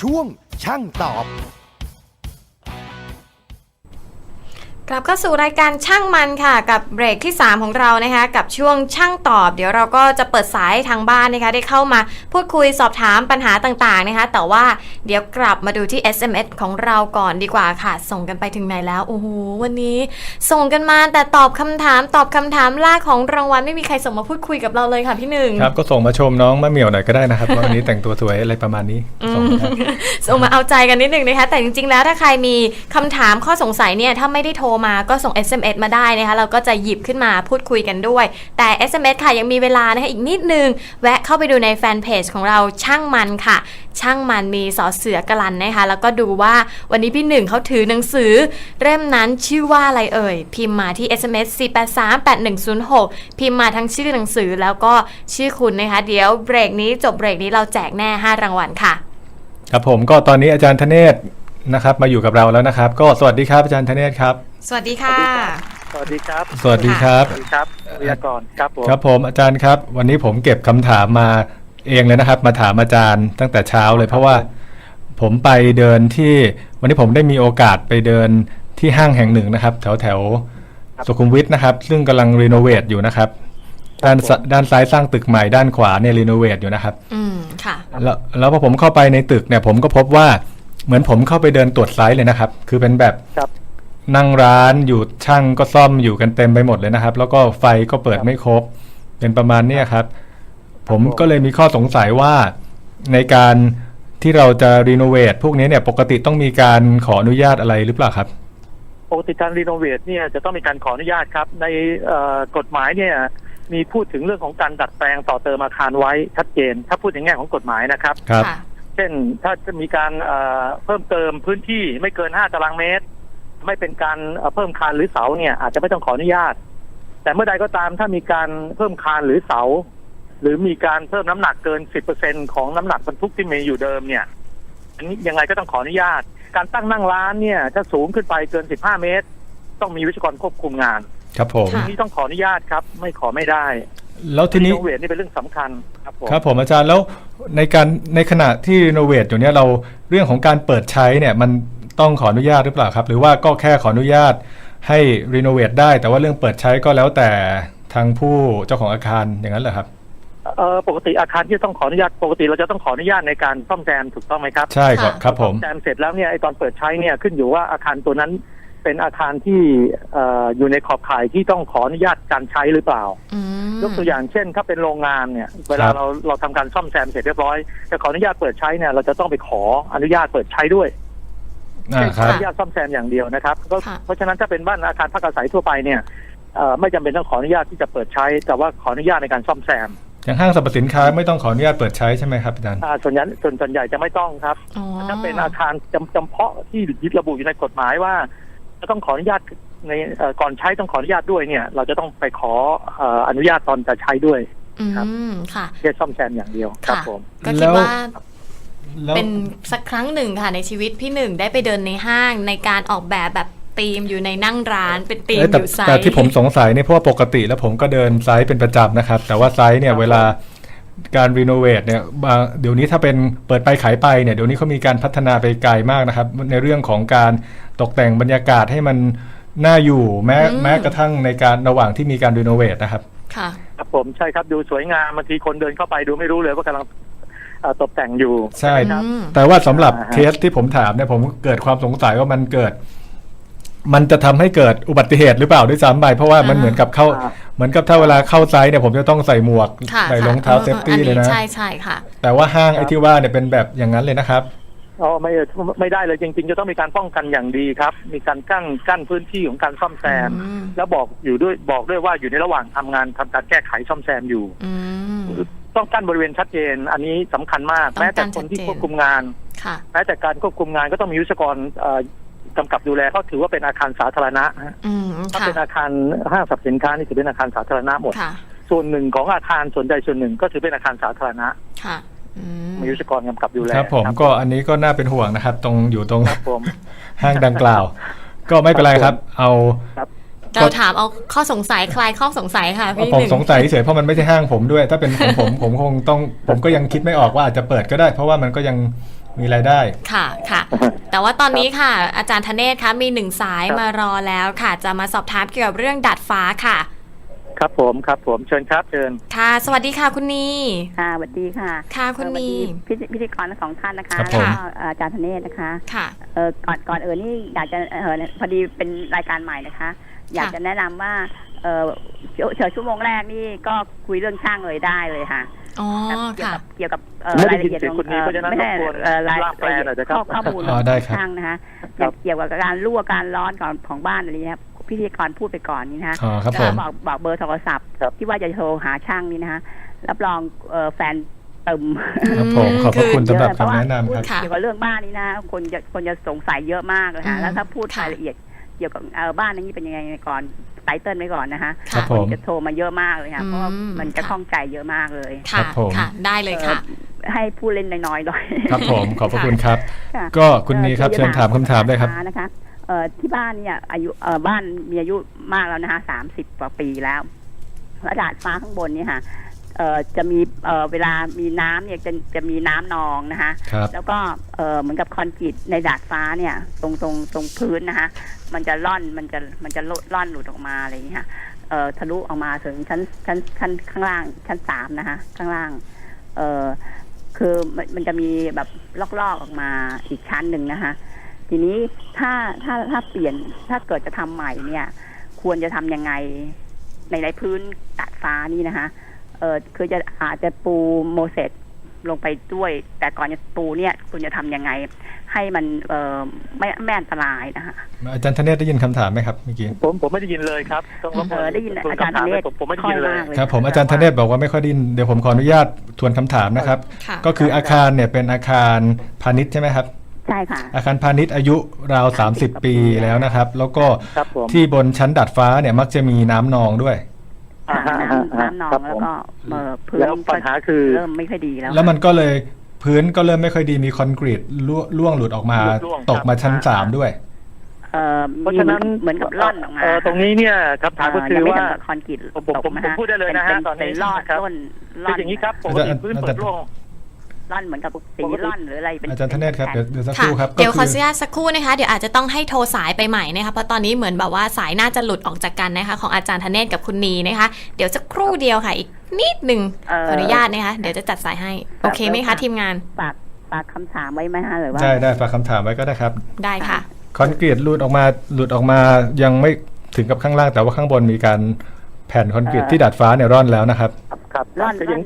ช่วงช่างตอบ กลับเข้าสู่รายการช่างมันค่ะ กับเบรกที่ 3 ของเรานะคะ กับช่วงช่างตอบ เดี๋ยวเราก็จะเปิดสายให้ทางบ้านนะคะ ได้เข้ามาพูดคุยสอบถามปัญหาต่างๆนะคะ แต่ว่าเดี๋ยวกลับมาดูที่ SMS ของเราก่อนดีกว่าค่ะ ส่งกันไปถึงไหนแล้วโอ้โหวันนี้ ส่งกันมาแต่ตอบคำถามตอบคำถามล่าของรางวัลไม่มีใครส่งมาพูดคุยกับเราเลยค่ะพี่หนึ่ง ครับก็ส่งมาชมน้องมะเหมี่ยวหน่อยก็ได้นะครับ ว่าวันนี้แต่งตัวสวยอะไรประมาณนี้ส่งมาครับส่งมาเอาใจกันนิดนึงนะคะ แต่จริงๆแล้วถ้าใครมีคำถามข้อสงสัยเนี่ยถ้าไม่ได้โทรมาก็ส่ง SMS มาได้นะคะเราก็จะหยิบขึ้นมาพูดคุยกันด้วย แต่ SMS ค่ะยังมีเวลานะคะอีกนิดนึง แวะเข้าไปดูในแฟนเพจของเราช่างมันค่ะ ช่างมันมีสอเสือกลันนะคะแล้วก็ดูว่าวันนี้พี่หนึ่งเขาถือหนังสือ เล่มนั้นชื่อว่าอะไรเอ่ย พิมพ์มาที่ SMS 4838106 พิมพ์มาทั้งชื่อหนังสือแล้วก็ชื่อคุณนะคะเดี๋ยวเบรกนี้จบเบรกนี้เราแจกแน่ 5 รางวัลค่ะ ครับผมก็ตอนนี้อาจารย์ธเนศนะครับมาอยู่กับเราแล้วนะครับ ก็สวัสดีครับอาจารย์ธเนศครับ สวัสดีค่ะ สวัสดีครับ สวัสดีครับ สวัสดีครับวิทยากรครับผมครับผมอาจารย์ครับ วันนี้ผมเก็บคำถามมาเองเลยนะครับ มาถามอาจารย์ตั้งแต่เช้าเลยเพราะว่าผมไปเดินที่วันนี้ผมได้มีโอกาสไปเดินที่ห้างแห่งหนึ่งนะครับ แถวแถวสุขุมวิทนะครับ ซึ่งกำลังรีโนเวทอยู่นะครับ ด้านซด้านซ้ายสร้างตึกใหม่ด้านขวาเนี่ยรีโนเวทอยู่นะครับ อืมค่ะ แล้วแล้วพอผมเข้าไปในตึกเนี่ย ผมก็พบว่าเหมือนผมเข้าไปเดินตรวจไซส์เลยนะครับ คือเป็นแบบครับ นั่งร้านอยู่ช่างก็ซ่อมอยู่กันเต็มไปหมดเลยนะครับ แล้วก็ไฟก็เปิดไม่ครบ เป็นประมาณเนี้ยครับ ผมก็เลยมีข้อสงสัยว่าในการที่เราจะรีโนเวทพวกนี้เนี่ยปกติต้องมีการขออนุญาตอะไรหรือเปล่าครับ ปกติการรีโนเวทเนี่ยจะต้องมีการขออนุญาตครับ ในเอ่อกฎหมายเนี่ยมีพูดถึงเรื่องของการดัดแปลงต่อเติมอาคารไว้ชัดเจน ถ้าพูดในแง่ของกฎหมายนะครับ ครับ ค่ะ เช่นถ้าจะมีการเอ่อเพิ่มเติมพื้นที่ไม่เกิน 5 ตารางเมตร ไม่เป็นการเอ่อเพิ่มคานหรือเสาเนี่ย อาจจะไม่ต้องขออนุญาต แต่เมื่อใดก็ตามถ้ามีการเพิ่มคานหรือเสา หรือมีการเพิ่มน้ำหนักเกิน10%ของน้ำหนักบรรทุกที่มีอยู่เดิมเนี่ยอันนี้ยังไงก็ต้องขออนุญาต การตั้งนั่งร้านเนี่ย ถ้าสูงขึ้นไปเกิน15เมตร ต้องมีวิศวกรควบคุมงาน ครับผมค่ะนี่ต้องขออนุญาตครับ ไม่ขอไม่ได้แล้วทีนี้รีโนเวทนี่เป็นเรื่องสำคัญครับผมครับผมอาจารย์แล้วในการในขณะที่รีโนเวทอยู่เนี่ยเราเรื่องของการเปิดใช้เนี่ยมัน ต้องขออนุญาตหรือเปล่าครับ หรือว่าก็แค่ขออนุญาตให้รีโนเวทได้ แต่ว่าเรื่องเปิดใช้ก็แล้วแต่ทางผู้เจ้าของอาคารอย่างนั้นเหรอครับเออปกติอาคารที่ต้องขออนุญาตปกติเราจะต้องขออนุญาตในการซ่อมแซมถูกต้องไหมครับใช่ครับค่ะครับผมซ่อมแซมเสร็จแล้วเนี่ยไอตอนเปิดใช้เนี่ยขึ้นอยู่ว่าอาคารตัวนั้นเป็นอาคารที่เอ่ออยู่ในขอบข่ายที่ต้องขออนุญาตการใช้หรือเปล่าอืมยกตัวอย่างเช่น ถ้าเป็นโรงงานเนี่ย เวลาครับเราเราทำการซ่อมแซมเสร็จเรียบร้อยจะขออนุญาตเปิดใช้เนี่ยเราจะต้องไปขออนุญาตเปิดใช้ด้วย อ่าไม่คใช่ขอรับอนุญาตซ่อมแซมอย่างเดียวนะครับก็ค่ะ เพราะฉะนั้นถ้าเป็นบ้านอาคารพักอาศัยทั่วไปเนี่ยเอ่อไม่จำเป็นต้องขออนุญาตที่จะเปิดใช้ แต่ว่าขออนุญาตในการซ่อมแซมอย่างห้างสรรพสินค้าไม่ต้องขออนุญาตเปิดใช้ใช่ไหมครับอาจารย์ อ่าส่วนใหญ่ส่วนส่วนใหญ่จะไม่ต้องครับ อ๋อถ้าเป็นอาคารจำจำเพาะที่ยึดระบุอยู่ในกฎหมายว่าจะต้องขออนุญาตในเอ่อก่อนใช้ต้องขออนุญาตด้วยเนี่ย เราจะต้องไปขอเอ่ออนุญาตตอนจะใช้ด้วย อืครับมค่ะแค่ซ่อมแซมอย่างเดียวครับค่ะ ผม ก็คิแล้ดวว่า แล้ว เป็นสักครั้งหนึ่งค่ะในชีวิตพี่หนึ่งได้ไปเดินในห้างในการออกแบบแบบธีมอยู่ในนั่งร้านเป็นธีมเอ้ยอแต่ยู่ไซแต่ส์ที่ผมสงสัยเนี่ยเพราะว่าปกติแล้วผมก็เดินไซส์เป็นประจำนะครับ แต่ว่าไซส์เนี่ยเวลาการรีโนเวทเนี่ยบางเดี๋ยวนี้ถ้าเป็นเปิดไปขายไปเนี่ยเดี๋ยวนี้เขามีการพัฒนาไปไกลมากนะครับ ในเรื่องของการตกแต่งบรรยากาศให้มันน่าอยู่แม้แม้กระทั่งในการระหว่างที่มีการรีโนเวทนะครับ ค่ะ ครับผมใช่ครับดูสวยงามบางทีคนเดินเข้าไปดูไม่รู้เลยว่ากำลัง เอ่อตกแต่งอยู่ ใช่ไหมครับอืมแต่ว่าสำหรับอ่าฮะ เคสที่ผมถามเนี่ยผมเกิดความสงสัยว่ามันเกิด มันจะทำให้เกิดอุบัติเหตุหรือเปล่าด้วยซ้ำไปเพราะว่ามันอ่า เหมือนกับเข้าอ่าเหมือนกับถ้าเวลาเข้าไซส์เนี่ยผมจะต้องใส่หมวกค่ะใส่ค่ะรองเท้าออเซฟตี้อันเลยนี้นะ ใช่ใช่ค่ะ แต่ว่าห้างไอ้ที่ว่าเนี่ยเป็นแบบอย่างนั้นเลยนะครับ อ๋อไม่ไม่ได้เลยจริงๆ จะต้องมีการป้องกันอย่างดีครับ มีการกั้นกั้นพื้นที่ของการซ่อมแซม อืม แล้วบอกอยู่ด้วยบอกด้วยว่าอยู่ในระหว่างทำงานทำการแก้ไขซ่อมแซมอยู่ อืม ต้องกั้นบริเวณชัดเจน อันนี้สำคัญมากต้องแม้แต่กั้นคนที่ชัดเจนควบคุมงานค่ะแม้แต่การควบคุมงานก็ต้องมีวิศวกรเอ่อกำกับดูแลเพราะถือว่าเป็นอาคารสาธารณะฮะอืมถ้าค่ะเป็นอาคารห้างสรรพสินค้านี่ถือเป็นอาคารสาธารณะหมดค่ะส่วนหนึ่งของอาคารส่วนใดส่วนหนึ่งก็ถือเป็นอาคารสาธารณะค่ะอืมมีวิศวกรกำกับดูแลครับผมก็อันนี้ก็น่าเป็นห่วงนะครับ ตรงอยู่ตรงครับผมห้างดังกล่าว ก็ไม่เป็นไรครับ เอา เราถามเอาข้อสงสัยคลายข้อสงสัยค่ะพี่ผมหนึ่งสงสัยเฉยเพราะมันไม่ใช่ห้างผมด้วย ถ้าเป็นของผมผมคงต้องผมก็ยังคิดไม่ออกว่าอาจจะเปิดก็ได้ เพราะว่ามันก็ยังมีรายได้ค่ะค่ะ แต่ว่าตอนนี้ค่ะ อาจารย์ธเนศคะมีหนึ่งสายครับมารอแล้วค่ะ จะมาสอบถามเกี่ยวกับเรื่องดัดฟ้าค่ะ ครับผมครับผมเชิญครับเชิญค่ะ สวัสดีค่ะคุณนีค่ะสวัสดีค่ะค่ะคุณเอ่อนีสวัสดีพิธีพิธีกรทั้งสองท่านนะคะครับแล้วผมก็เอ่ออาจารย์ธเนศนะคะ ค่ะเออก่อนก่อนเออนี่อยากจะเออพอดีเป็นรายการใหม่นะคะ อยากจะแนะนำว่าเออเชิญเชิญชั่วโมงแรกนี่ก็คุยเรื่องช่างเลยได้เลยค่ะอ๋อเกี่ยวค่ะกับเกี่ยวกับเอ่อไม่ได้รายละเอียดยินเสียงคุณนีอ่อเพราะฉะนั้นไม่ใช่รบกวนเอ่อรายลากแปลหน่อยนะครับข้อข้อมูลอ๋อได้ครับช่างนะคะครับเกี่ยวกับการรั่วการร้อนของของบ้านอะไรเนี้ยพิธีกรพูดไปก่อนนี่นะคะอ๋อครับผมบอกบอกเบอร์โทรศัพท์ครับที่ว่าจะโทรหาช่างนี่นะคะรับรองเอ่อแฟนตึมครับผมขอบพระคุณสำหรับเยอะคำแนะนำครับค่ะเกี่ยวกับเรื่องบ้านนี้นะคนจะคนจะสงสัยเยอะมากเลยอืค่ะมแล้วถ้าพูดค่ะรายละเอียด เกี่ยวกับเอ่อบ้านนี้เป็นยังไงก่อนไตเติ้ลไว้ก่อนนะคะครับผม จะโทรมาเยอะมากเลยค่ะอืมเพราะว่ามันจะค่ะข้องใจเยอะมากเลยค่ะครับผม ค่ะ ได้เลยค่ะให้ผู้เล่นน้อยๆหน่อยครับผมขอบพระคุณครับ ค่ะก็คุณนีครับอ่อเชิญถามคำถามได้ครับ นะคะเอ่อที่บ้านเนี่ยอายุเอ่อบ้านมีอายุมากแล้วนะคะสามสิบกว่าปีแล้วแล้วดาดฟ้าข้างบนเนี่ยค่ะ เอ่อจะมีเอ่อเวลามีน้ำเนี่ยจะจะมีน้ำนองนะคะ ครับ แล้วก็เออเหมือนกับคอนกรีตในดาดฟ้าเนี่ย ตรงตรงตรงพื้นนะคะ มันจะล่อนมันจะมันจะล่อนหลุดออกมาอะไรอย่างเงี้ยค่ะเอ่อทะลุออกมาถึงชั้นชั้นชั้นข้างล่างชั้นสามนะคะ ข้างล่าง เออคือมันมันจะมีแบบลอกๆออกมาอีกชั้นหนึ่งนะคะ ทีนี้ถ้าถ้าถ้าเปลี่ยนถ้าเกิดจะทำใหม่เนี่ย ควรจะทำยังไงในในพื้นดาดฟ้านี่นะคะ เออคือจะอาจจะปูโมเสสลงไปด้วย แต่ก่อนจะปูเนี่ยคุณจะทำยังไง ให้มันเออไม่ไม่อันตรายนะคะอาจารย์ธเนศได้ยินคำถามไหมครับเมื่อกี้ผมผมไม่ได้ยินเลยครับต้องรบกเอวนอได้ยินทวนอาจารย์คำถามธเนศผมผมไม่ได้ยินเลยค่อยมากเลยครับผมอาจารย์ธเนศบอกว่าไม่ค่อยไดยินเดี๋ยวผมขออนุญาตทวนคำถามนะครับค่ะก็คืออาคารเนี่ยเป็นอาคารพาณิชย์ใช่ไหมครับใช่ค่ะอาคารพาณิชย์อายุราว 30 ปีแล้วนะครับ แล้วก็ครับผมที่บนชั้นดัดฟ้าเนี่ยมักจะมีน้ำนองด้วยอ่าฮะ น้ำน้ำนองครับแล้วผมก็เออพื้นแล้วปัญหาคือเริ่มไม่ค่อยดีแล้วแล้วมันก็เลยพื้นก็เริ่มไม่ค่อยดีมีคอนกรีตล่วล่วงหลุดออกมาร่วงตกมาชั้นครับสามด้วยเออเพราะฉะนั้นเหมือนกับล่อนออกมาเตรงนี้เนี่ยคำถามก็คือยังไม่ว่าถึงกับคอนกรีตผมผมตกผมนะผมฮะพูดได้เลยนะฮะป็ตอนนี้เป็นลอดครับล่นคือล่อนอย่างนี้ครับปกอาจารติย์พื้นอาเปิจารดย์ร่วง ล่อนเหมือนกับสีปกติล่อนหรืออะไรเป็นอาจารย์ธเนศครับเดี๋ยวเดี๋ยวสักคค่ะรู่ครับเดี๋ยวก็ขอคือนุญาตสักครู่นะคะ เดี๋ยวอาจจะต้องให้โทรสายไปใหม่นะคะเพราะตอนนี้เหมือนแบบว่าสายน่าจะหลุดออกจากกันนะคะ ของอาจารย์ธเนศกับคุณนีนะคะ เดี๋ยวสักครู่เดียวค่ะ อีกนิดหนึ่งเอ่ขออนุญาตนะคะเดี๋ยวจะจัดสายให้โอเคไหมคะทีมงานฝากฝากคำถามไว้ไหมฮะหรือว่าได้ได้ฝากคำถามไว้ก็ได้ครับ ได้ค่ะคอนกรีตหลุดออกมาหลุดออกมายังไม่ถึงกับข้างล่างแต่ว่าข้างบนมีการแผ่นคอนกรีตที่ดัดฟ้าเนี่ยร่อนแล้วนะครับ ครับครับร่อนคืออย่าง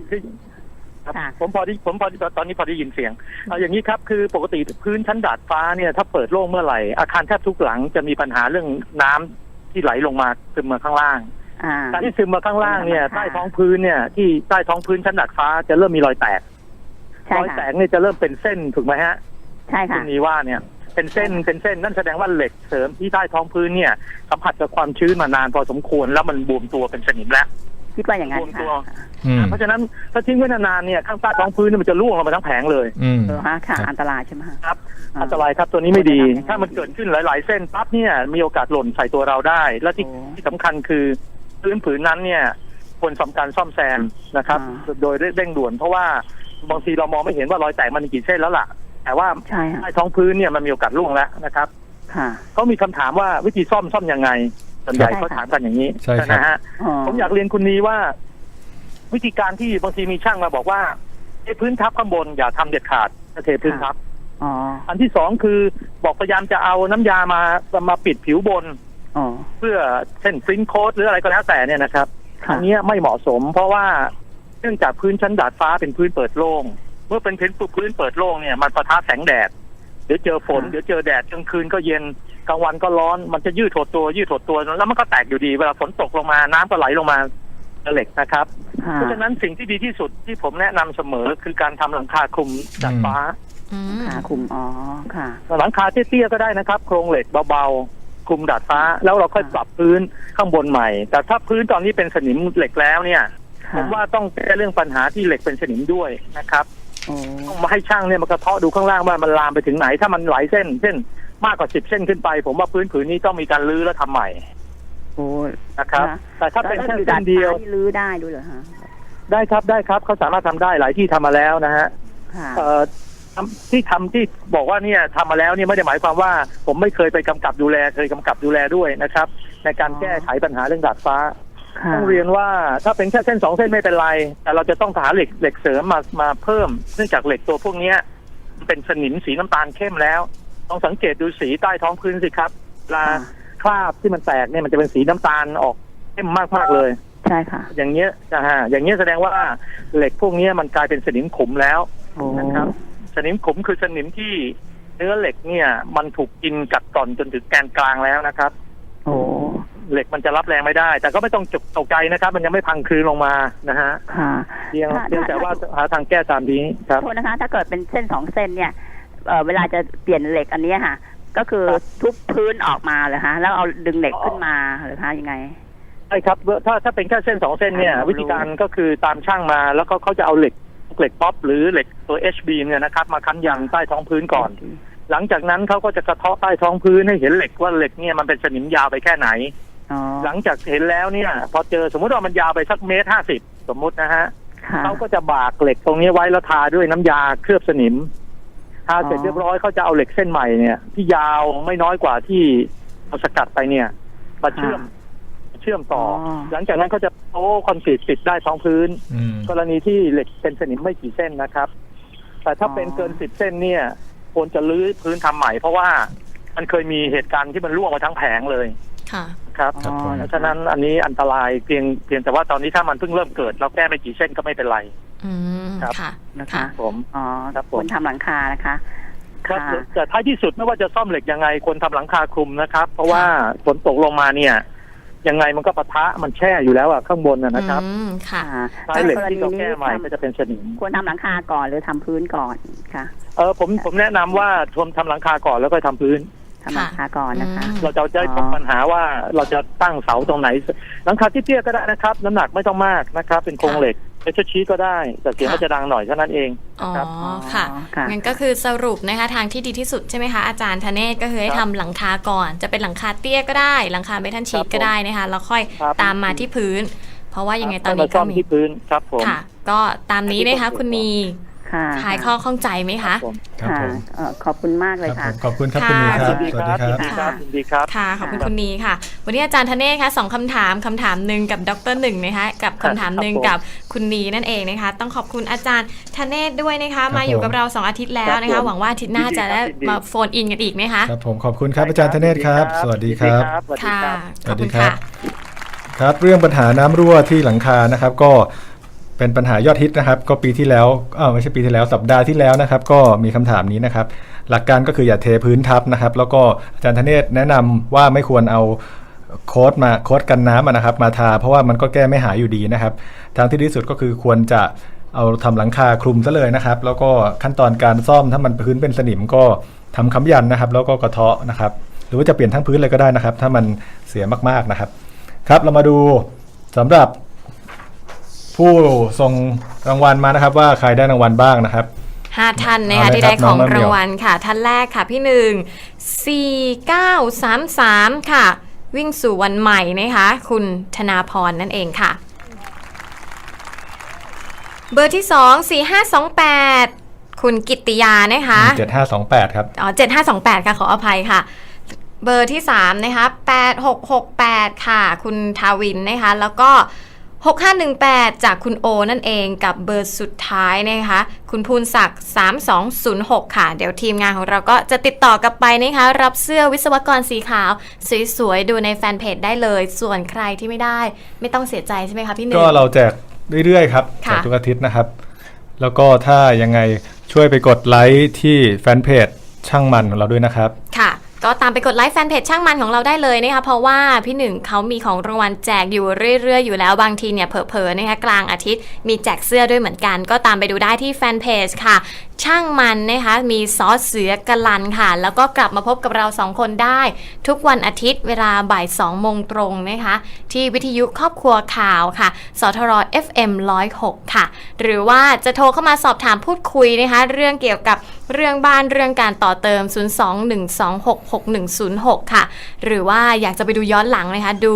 คือครับค่ะผมพอที่ผมพอที่ตอนนี้พอได้ยินเสียงเอาอย่างนี้ครับคือปกติพื้นชั้นดาดฟ้าเนี่ยถ้าเปิดโล่งเมื่อไหร่อาคารแทบทุกหลังจะมีปัญหาเรื่องน้ำที่ไหลลงมาซึมมาข้างล่างอ่า การที่ซึมมาข้างล่างเนี่ยค่ะใต้ท้องพื้นเนี่ยที่ใต้ท้องพื้นชั้นดาดฟ้าจะเริ่มมีรอยแตกใช่รอยแตค่ะ กเนี่ยจะเริ่มเป็นเส้นถูกไหมฮะ ใช่คุค่ะ ณนีว่าเนี่ยเป็นเส้นเป็นเส้นนั่นแสดงว่าเหล็กเสริมที่ใต้ท้องพื้นเนี่ยสัมผัสกับความชื้นมานานพอสมควรแล้วมันบวมตัวเป็นสนิมแล้ว คิดว่าอย่างนั้นรวมตัวค่ะอืมเพราะฉะนั้นถ้าทิ้งไว้นานๆเนี่ยข้างใต้ท้องพื้นเนี่ยมันจะร่วงลงมาทั้งแผงเลยอืม เออฮะค่ะครับอันตรายใช่ไหมฮะครับอ่าอันตรายครับตัวนี้ไม่ดีควรจะทำยังไงถ้ามันเกิดขึ้นหลาย ๆ เส้นปั๊บเนี่ยมีโอกาสหล่นใส่ตัวเราได้ และที่โอ้ที่สำคัญคือพื้นผืนนั้นเนี่ยควรทำการซ่อมแซมนะครับอ่าโดยเร่งด่วน เพราะว่าบางทีเรามองไม่เห็นว่ารอยแตกมันมีกี่เส้นแล้วล่ะ แต่ว่าใช่ค่ะใต้ท้องพื้นเนี่ยมันมีโอกาสร่วงแล้วนะครับ ค่ะ เขามีคำถามว่าวิธีซ่อมซ่อมยังไง ส่วนใหญ่ใช่ค่ะเขาถามกันอย่างนี้ใช่ครับ นะฮะอ๋อผมอยากเรียนคุณนีว่า วิธีการที่บางทีมีช่างมาบอกว่าเทพื้นทับข้างบนอย่าทำเด็ดขาดถ้าเทพื้นทับ อ๋ออันที่สองคือบอกพยายามจะเอาน้ำยามามาปิดผิวบน อ๋อเพื่อเช่นฟินโคดหรืออะไรก็แล้วแต่เนี่ยนะครับค่ะอันเนี้ยไม่เหมาะสม เพราะว่าเนื่องจากพื้นชั้นดาดฟ้าเป็นพื้นเปิดโล่งเมื่อเป็นพื้นพื้นเปิดโล่งเนี่ยมันปะทะแสงแดด เดี๋ยวเจอฝนค่ะเดี๋ยวเจอแดดกลางคืนก็เย็นกลางวันก็ร้อนมันจะยืดถดตัว ยืดถดตัว แล้วมันก็แตกอยู่ดีเวลาฝนตกลงมาน้ำก็ไหลลงมาเหล็กนะครับค่ะเพราะฉะนั้นสิ่งที่ดีที่สุดที่ผมแนะนำเสมอคือการทำหลังคาคลุมดาดฟ้าอืมค่ะคุมอ๋อค่ะ หลังคาเตี้ยๆก็ได้นะครับ โครงเหล็กเบาๆคลุมดาดฟ้า แล้วเราค่อยปรับพื้นข้างบนใหม่ แต่ถ้าพื้นตอนนี้เป็นสนิมเหล็กแล้วเนี่ยผค่ะมว่าต้องแก้เรื่องปัญหาที่เหล็กเป็นสนิมด้วยนะครับโอ้ ต้องมาให้ช่างเนี่ยมากระเทาะดูข้างล่างว่ามันลามไปถึงไหน ถ้ามันหลายเส้น เช่น มากกว่าสิบเส้นขึ้นไป ผมว่าพื้นผืนนี้ต้องมีการรื้อและทำใหม่โอ้นะครับค่ะแต่ถ้าเป็นแล้วแค่คือเส้ดาดนเดียวฟ้านี่รื้อได้ด้วยเหรอฮะได้ครับได้ครับเขาสามารถทำได้หลายที่ทำมาแล้วนะฮะค่ะเอ่อทำที่ทำที่บอกว่าเนี่ยทำมาแล้วเนี่ยไม่ได้หมายความว่า ผมไม่เคยไปกำกับดูแลเคยกำกับดูแลด้วยนะครับ ในการแก้ไขปัญหาเรื่องดาดฟ้าค่ะ ต้องเรียนว่าถ้าเป็นแค่เส้นสองเส้นไม่เป็นไร แต่เราจะต้องหาเหล็กเหล็กเสริมมามาเพิ่ม เนื่องจากเหล็กตัวพวกเนี้ยมันเป็นสนิมสีน้ำตาลเข้มแล้วต้องสังเกตดูสีใต้ท้องพื้นสิครับเวลาค่ะคราบที่มันแตกเนี่ยมันจะเป็นสีน้ำตาลออกเข้มมากๆเลย ใช่ค่ะ อย่างเงี้ยนะฮะอย่างเงี้ยแสดงว่าเหล็กพวกเนี้ยมันกลายเป็นสนิมขุมแล้วโอ้นะครับ สนิมขุมคือสนิมที่เนื้อเหล็กเนี่ย มันถูกกินกัดกร่อนจนถึงแกนกลางแล้วนะครับ โอ้ เหล็กมันจะรับแรงไม่ได้ แต่ก็ไม่ต้องจกตกใจนะครับ มันยังไม่พังคลืนลงมานะฮะค่ะเพียงถ้าเพียงแต่ว่าหาทางแก้ตามนี้ครับโทษนะคะ ถ้าเกิดเป็นเส้นสองเส้นเนี่ยเอ่อเวลาจะเปลี่ยนเหล็กอันเนี้ยค่ะ ก็คือครับทุบพื้นออกมาเลยคะแล้วเอาดึงเหล็กขึ้นมาหรือคะยังไงใช่ครับถ้าถ้าเป็นแค่เส้นสองเส้นเนี่ยอ่าวิธีการก็คือตามช่างมาแล้วก็เขาจะเอาเหล็กเหล็กป๊อปหรือเหล็กตัว HB เนี่ยนะครับมาคั้นยางใต้ท้องพื้นก่อน หลังจากนั้นเขาก็จะกระเทาะใต้ท้องพื้นให้เห็นเหล็กว่าเหล็กเนี่ยมันเป็นสนิมยาวไปแค่ไหนอ๋อ หลังจากเห็นแล้วเนี่ย พอเจอสมมุติว่ามันยาวไปสักเมตรห้าสิบสมมุตินะฮะค่ะเขาก็จะบากเหล็กตรงนี้ไว้แล้วทาด้วยน้ำยาเคลือบสนิมทาเสร็จอ๋อเรียบร้อยเขาจะเอาเหล็กเส้นใหม่เนี่ยที่ยาวไม่น้อยกว่าที่เอาสกัดไปเนี่ยมาเชื่อมเชื่อมต่ออหลังจากนั้นเขาจะโต้คอนกรีตติดได้ท้องพื้นอืมกรณีที่เหล็กเป็นสนิมไม่กี่เส้นนะครับ แต่ถ้าเป็นเกินสิบเส้นเนี่ยควรจะรื้อพื้นทำใหม่ เพราะว่ามันเคยมีเหตุการณ์ที่มันร่วงมาทั้งแผงเลยค่ะ ครับครับผม เพราะฉะนั้นอันนี้อันตรายเพียงเพียงแต่ว่าตอนนี้ถ้ามันเพิ่งเริ่มเกิด เราแก้ไม่กี่เส้นก็ไม่เป็นไร อืมครับ ค่ะ นะคะค่ะผม อ๋อครับผม คนทำหลังคานะคะ ครับค่ะ แต่ท้ายที่สุดไม่ว่าจะซ่อมเหล็กยังไงควรทำหลังคาคลุมนะครับ เพราะว่าฝนตกลงมาเนี่ย ยังไงมันก็ปะทะมันแช่อยู่แล้วอะข้างบนนะนะครับอืมค่ะ ค่ะท้ายเหล็กกรที่ณีเรานี้แก้ใหม่ก็จะเป็นสนิม ควรทำหลังคาก่อนหรือทำพื้นก่อนค่ะ เออผมผมแนะนำว่าทำทำหลังคาก่อนแล้วก็ทำพื้น ทำหลังคาก่อนนะคะอืมเราจะได้พบปัญหาว่าเราจะตั้งเสาตรงไหนหลังคาที่เตี้ยก็ได้นะครับ น้ำหนักไม่ต้องมากนะครับ เป็นโครงเหล็กเอชชีก็ได้แต่เสียงมันจะดังหน่อยเท่านั้นเองอ๋อครับค่ะค่ะงั้นก็คือสรุปนะคะทางที่ดีที่สุดใช่ไหมคะอาจารย์ธเนศก็คือให้ครัทำบหลังคาก่อน จะเป็นหลังคาเตี้ยก็ได้ หลังคาเมทัลชีตครับผมก็ได้นะคะแล้วค่อยครับตามมาที่พื้น เพราะว่ายังไงตอนให้นี้มาก็ซ่อมมีที่พื้นครับผมค่ะ ก็ตามนี้นะคะคุณนี ค่ะหายข้อข้องใจไหมคะผมครับค่ะผม เอ่อขอบคุณมากเลยครับค่ะผมขอบคุณครับค่ะคุณนีครับยินดีสวัสคดีรับคยิรับนดีครับยินดีครับ ค่ะ ขอบคุณค่ะคุณนีค่ะ วันนี้อาจารย์ธเนศคะสองคำถามคำถามหนึ่งกับดรหนึ่งนะคะกับคำถามหนึ่งครับกับคุณนีนั่นเองนะคะ ต้องขอบคุณอาจารย์ธเนศด้วยนะคะครับมาอยู่กับผมเราสองอาทิตย์แล้วนะครัคะ บผมหวังว่าอาทิตย์หน้ายินดีจะได้ครับยินดีมาโฟนอินกันอีกไหมคะ ครับผมขอบคุณครับอาจารย์ธเนศครับ สวัสดีครับ สวัสดีค่ะ ครับ ขอบคุณสวัสดีครัค่ะบครับเรื่องปัญหาน้ำรั่วที่หลังคานะครับ ก็ เป็นปัญหายอดฮิตนะครับ ก็ปีที่แล้วเออไม่ใช่ปีที่แล้วสัปดาห์ที่แล้วนะครับ ก็มีคำถามนี้นะครับ หลักการก็คืออย่าเทพื้นทับนะครับ แล้วก็อาจารย์ธเนศแนะนำว่าไม่ควรเอาโค้ดมาโค้ดกันน้ำนะครับ มาทาเพราะว่ามันก็แก้ไม่หายอยู่ดีนะครับ ทางที่ดีสุดก็คือควรจะเอาทำหลังคาคลุมซะเลยนะครับ แล้วก็ขั้นตอนการซ่อมถ้ามันพื้นเป็นสนิมก็ทำค้ำยันนะครับ แล้วก็กระเทาะนะครับ หรือว่าจะเปลี่ยนทั้งพื้นเลยก็ได้นะครับ ถ้ามันเสียมากๆนะครับ ครับเรามาดูสำหรับ ผู้ส่งรางวัลมานะครับ ว่าใครได้รางวัลบ้างนะครับ ห้าท่านนะคะเอาเลยที่ได้ครับของน้องมะเหมี่รายวงวัลค่ะ ท่านแรกค่ะพี่หนึ่งสี่เก้าสามสามค่ะ วิ่งสู่วันใหม่นะคะ คุณธนาพรนั่นเองค่ะ เบอร์ที่สองสี่ห้าสองแปดคุณกิตติยานะคะ เจ็ดห้าสองแปดครับ อ๋อเจ็ดห้าสองแปดค่ะ ขออภัยค่ะ เบอร์ที่สามนะคะแปดหกหกแปดค่ะ คุณทาวินนะคะ แล้วก็ 6518 จากคุณโอนั่นเองกับเบอร์สุดท้ายนะคะ คุณภูนศักดิ์ 3206 ค่ะ เดี๋ยวทีมงานของเราก็จะติดต่อกลับไปนะคะ รับเสื้อวิศวกรสีขาว สวยๆ ดูในแฟนเพจได้เลย ส่วนใครที่ไม่ได้ ไม่ต้องเสียใจใช่ไหมคะพี่หนึ่ง ก็เราแจกเรื่อยๆครับค่ะแจกทุกอาทิตย์นะครับ แล้วก็ถ้ายังไงช่วยไปกดไลค์ที่แฟนเพจช่างมันของเราด้วยนะครับ ค่ะ ก็ตามไปกดไลค์แฟนเพจช่างมันของเราได้เลยนะคะเพราะว่าพี่หนึ่งเขามีของรางวัลแจกอยู่เรื่อยๆ อยู่แล้วบางทีเนี่ยเผลอๆนะคะกลางอาทิตย์มีแจกเสื้อด้วยเหมือนกัน ก็ตามไปดูได้ที่แฟนเพจค่ะ ช่างมันนะคะมีซอสเสือกะลันค่ะ แล้วก็กลับมาพบกับเราสองคนได้ ทุกวันอาทิตย์เวลาบ่าย2โมงตรงนะคะ ที่วิทยุครอบครัวข่าวค่ะสทร FM 106 ค่ะ หรือว่าจะโทรเข้ามาสอบถามพูดคุยนะคะ เรื่องเกี่ยวกับเรื่องบ้านเรื่องการต่อเติม 021266106 ค่ะ หรือว่าอยากจะไปดูย้อนหลังนะคะ ดู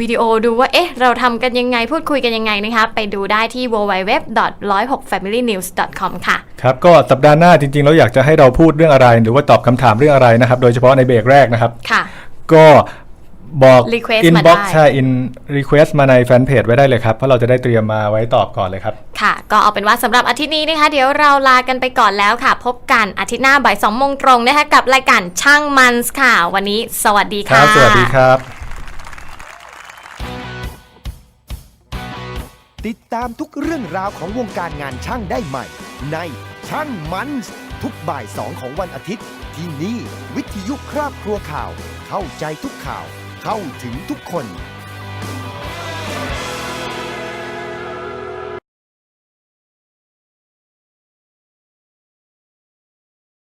วิดีโอดูว่า เอ๊ะ เราทำกันยังไงพูดคุยกันยังไงนะคะ ไปดูได้ที่ www.106familynews.com ค่ะ ครับ ก็สัปดาห์หน้าจริงๆแล้วอยากจะให้เราพูดเรื่องอะไร หรือว่าตอบคำถามเรื่องอะไรนะครับ โดยเฉพาะในเบรกแรกนะครับ ค่ะ ก็บอก Request อินมาบ็อกได้ซ์ใช่อินรีเควสมาในแฟนเพจไว้ได้เลยครับ เพราะเราจะได้เตรียมมาไว้ตอบก่อนเลยครับ ค่ะ ก็เอาเป็นว่าสำหรับอาทิตย์นี้นะคะ เดี๋ยวเราลากันไปก่อนแล้วค่ะ พบกันอาทิตย์หน้าบ่ายสองโมงตรงนะคะกับรายการช่างมันส์ค่ะ วันนี้ สวัสดีคค่ะ รับ สวัสดีครับ ติดตามทุกเรื่องราวของวงการงานช่างได้ใหม่ ในช่างมันส์ทุกบ่ายสองของวันอาทิตย์ ที่นี่วิทยุครอบครัวข่าว เข้าใจทุกข่าว เข้าถึงทุกคน